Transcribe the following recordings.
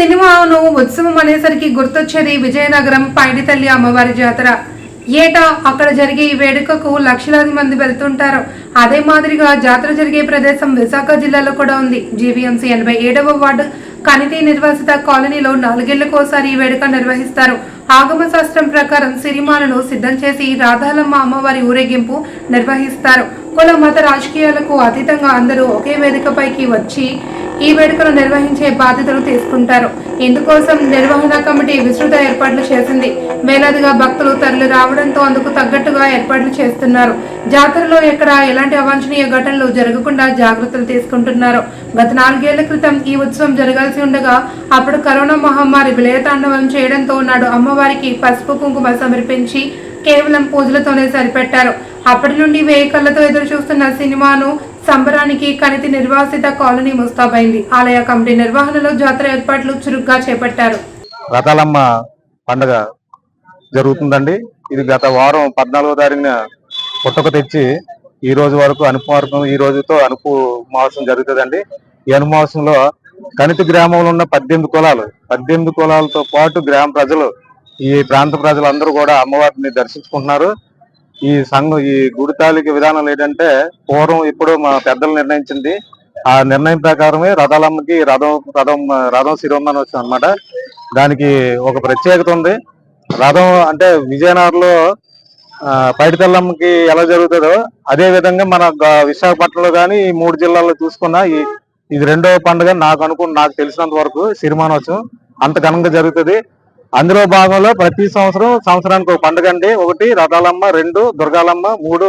సినిమాను ఉత్సవం అనేసరికి గుర్తొచ్చేది విజయనగరం పైడితల్లి అమ్మవారి జాతర. ఏటా అక్కడ జరిగే ఈ వేడుకకు లక్షలాది మంది వెళ్తుంటారు. అదే మాదిరిగా జాతర జరిగే ప్రదేశం విశాఖ జిల్లాలో కూడా ఉంది. జీవీఎంసీ ఎనభై ఏడవ వార్డు కనితి నిర్వాసిత కాలనీలో నాలుగేళ్ళకోసారి ఈ వేడుక నిర్వహిస్తారు. ఆగమ శాస్త్రం ప్రకారం సిరిమాలను సిద్ధం చేసి రాధాలమ్మ అమ్మవారి ఊరేగింపు నిర్వహిస్తారు. కుల మత రాజకీయాలకు అతీతంగా అందరూ ఒకే వేదికపైకి వచ్చి ఈ వేడుకను నిర్వహించే బాధ్యతలు తీసుకుంటారు. ఇందుకోసం నిర్వహణ కమిటీ విస్తృత ఏర్పాట్లు చేసింది. వేలాదిగా భక్తులు తరలి రావడంతో అందుకు తగ్గట్టుగా ఏర్పాట్లు చేస్తున్నారు. జాతరలో ఎక్కడ ఎలాంటి అవాంఛనీయ ఘటనలు జరగకుండా జాగ్రత్తలు తీసుకుంటున్నారు. గత నాలుగేళ్ళ క్రితం ఈ ఉత్సవం జరగాల్సి ఉండగా అప్పుడు కరోనా మహమ్మారి విలయతాండవం చేయడంతో నాడు అమ్మవారికి పసుపు కుంకుమ సమర్పించి కేవలం పూజలతోనే సరిపెట్టారు. అప్పటి నుండి వేయి కళ్ళతో ఎదురు చూస్తున్న సినిమాను సంబరానికి కణితి నిర్వాసిత కాలనీ ముస్తాబైంది. ఆలయ కమిటీ నిర్వహణలో జాతర ఏర్పాట్లు చురుగ్గా చేపట్టారు. రథాలమ్మ పండగ జరుగుతుందండి. ఇది గత వారం పద్నాలుగో తారీఖున పుట్టక తెచ్చి ఈ రోజు వరకు అనుపమార్గం ఈ రోజుతో అనుపు మహోత్సవం జరుగుతుందండి. ఈ అనుమహోత్సవంలో కణితి గ్రామంలో ఉన్న పద్దెనిమిది కులాలు పద్దెనిమిది కులాలతో పాటు గ్రామ ప్రజలు ఈ ప్రాంత ప్రజలందరూ కూడా అమ్మవారిని దర్శించుకుంటున్నారు. ఈ సంఘం ఈ గుడి తాలూకు విధానం ఏంటంటే పూర్వం ఇప్పుడు మా పెద్దలు నిర్ణయించింది. ఆ నిర్ణయం ప్రకారమే రథాలమ్మకి రథం రథం రథం శిరోమణి వచ్చింది అనమాట దానికి ఒక ప్రత్యేకత ఉంది. రథం అంటే విజయనగరంలో పైడితల్లమ్మకి ఎలా జరుగుతుందో అదే విధంగా మన గ- విశాఖపట్నంలో కానీ ఈ మూడు జిల్లాల్లో చూసుకున్నా ఈ ఇది రెండో పండుగ నాకు అనుకుని నాకు తెలిసినంత వరకు సిరిమానోత్సవం అంత ఘనంగా జరుగుతుంది. అందులో భాగంలో ప్రతి సంవత్సరం సంవత్సరానికి ఒక పండుగ అండి. ఒకటి రథాలమ్మ రెండు దుర్గాలమ్మ మూడు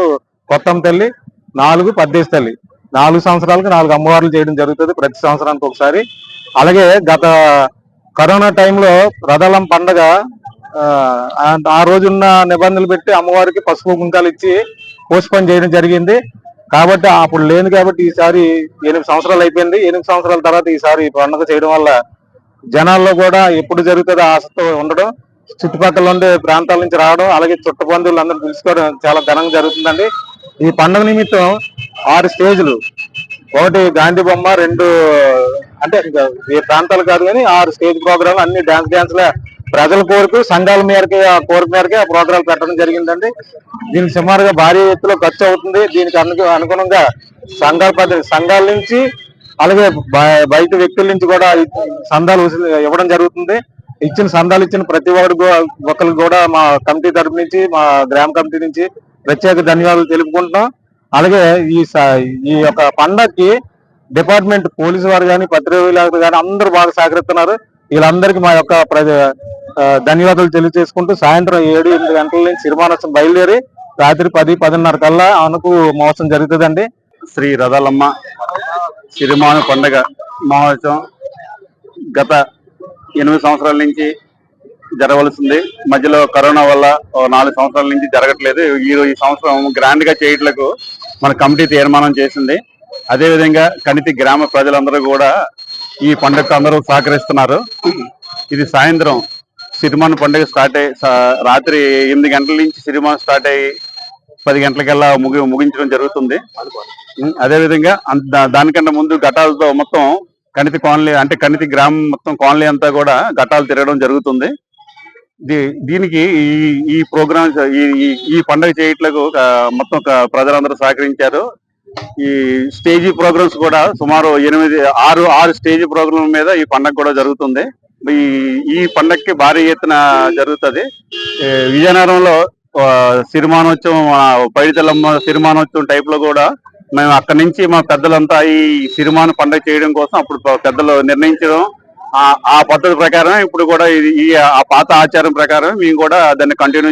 కొత్తమ్మ తల్లి నాలుగు పద్దేశ తల్లి. నాలుగు సంవత్సరాలకు నాలుగు అమ్మవార్లు చేయడం జరుగుతుంది ప్రతి సంవత్సరానికి ఒకసారి. అలాగే గత కరోనా టైంలో రథాలమ్మ పండగ ఆ, రోజున్న నిబంధనలు పెట్టి అమ్మవారికి పసుపు కుంకాలు ఇచ్చి పోస్ట్పోన్ చేయడం జరిగింది. కాబట్టి అప్పుడు లేదు కాబట్టి ఈసారి ఎనిమిది సంవత్సరాలు అయిపోయింది. ఎనిమిది సంవత్సరాల తర్వాత ఈసారి పండుగ చేయడం వల్ల జనాల్లో కూడా ఎప్పుడు జరుగుతుందో ఆశతో ఉండడం చుట్టుపక్కల ఉండే ప్రాంతాల నుంచి రావడం అలాగే చుట్టబంధువులు అందరూ పిలుచుకోవడం చాలా ఘనంగా జరుగుతుందండి. ఈ పండుగ నిమిత్తం ఆరు స్టేజ్లు. ఒకటి గాంధీ బొమ్మ రెండు అంటే ఏ ప్రాంతాలు కాదు కానీ ఆరు స్టేజ్ ప్రోగ్రాంలు అన్ని డాన్స్ డాన్స్ల ప్రజల కోరిక సంఘాల మేరకి ఆ కోరిక మేరకే ఆ ప్రోగ్రాం పెట్టడం జరిగిందండి. దీనికి సుమారుగా భారీ ఎత్తులో ఖర్చు అవుతుంది. దీనికి అనుగుణంగా సంఘాల పద్ధతి సంఘాల నుంచి అలాగే బయట వ్యక్తుల నుంచి కూడా సందాలు ఇవ్వడం జరుగుతుంది. ఇచ్చిన సందాలు ఇచ్చిన ప్రతి వాడు ఒకరికి కూడా మా కమిటీ తరపు నుంచి మా గ్రామ కమిటీ నుంచి ప్రత్యేక ధన్యవాదాలు తెలుపుకుంటున్నాం. అలాగే ఈ ఈ యొక్క పండగకి డిపార్ట్మెంట్ పోలీసు వారు కానీ పత్రికలు కానీ అందరూ బాగా సహకరిస్తున్నారు. వీళ్ళందరికీ మా యొక్క ధన్యవాదాలు తెలియజేసుకుంటూ సాయంత్రం ఏడు ఎనిమిది గంటల నుంచి సిరిమానోత్సవం బయలుదేరి రాత్రి పది పదిన్నర కల్లా అనుకు మోసం జరుగుతుందండి. శ్రీ రథాలమ్మ సిరిమాన పండగ మహోత్సవం గత ఎనిమిది సంవత్సరాల నుంచి జరగవలసింది. మధ్యలో కరోనా వల్ల నాలుగు సంవత్సరాల నుంచి జరగట్లేదు. ఈ ఈ సంవత్సరం గ్రాండ్గా చేయట్లకు మన కమిటీ తీర్మానం చేసింది. అదే విధంగా గ్రామ ప్రజలందరూ కూడా ఈ పండుగకు అందరూ సహకరిస్తున్నారు. ఇది సాయంత్రం సిరిమాను పండుగ స్టార్ట్ అయ్యి రాత్రి ఎనిమిది గంటల నుంచి సిరిమాను స్టార్ట్ అయ్యి పది గంటలకల్లా ముగి ముగించడం జరుగుతుంది. అదేవిధంగా అదే విధంగా దానికంటే ముందు ఘటాలతో మొత్తం కణితి కాలనీ అంటే కణితి గ్రామం మొత్తం కాలనీ అంతా కూడా ఘటాలు తిరగడం జరుగుతుంది. దీ- దీనికి ఈ ఈ ప్రోగ్రామ్ ఈ ఈ- పండుగ చేయట్లకు మొత్తం ఒక ప్రజలందరూ సహకరించారు. ఈ స్టేజీ ప్రోగ్రామ్స్ కూడా సుమారు ఎనిమిది ఆరు ఆరు స్టేజీ ప్రోగ్రామ్ మీద ఈ పండగ కూడా జరుగుతుంది. ఈ ఈ పండగకి భారీ ఎత్తున జరుగుతుంది. విజయనగరంలో సిరిమానోత్సవం పైడితల్లమ్మ సిరిమానోత్సవం టైప్లో కూడా మేము అక్కడి నుంచి మా పెద్దలంతా ఈ సిరిమాను పండగ చేయడం కోసం అప్పుడు పెద్దలు నిర్ణయించడం ఆ- ఆ పద్ధతి ప్రకారం ఇప్పుడు కూడా ఇది ఈ ఆ పాత ఆచారం ప్రకారం మేము కూడా దాన్ని కంటిన్యూ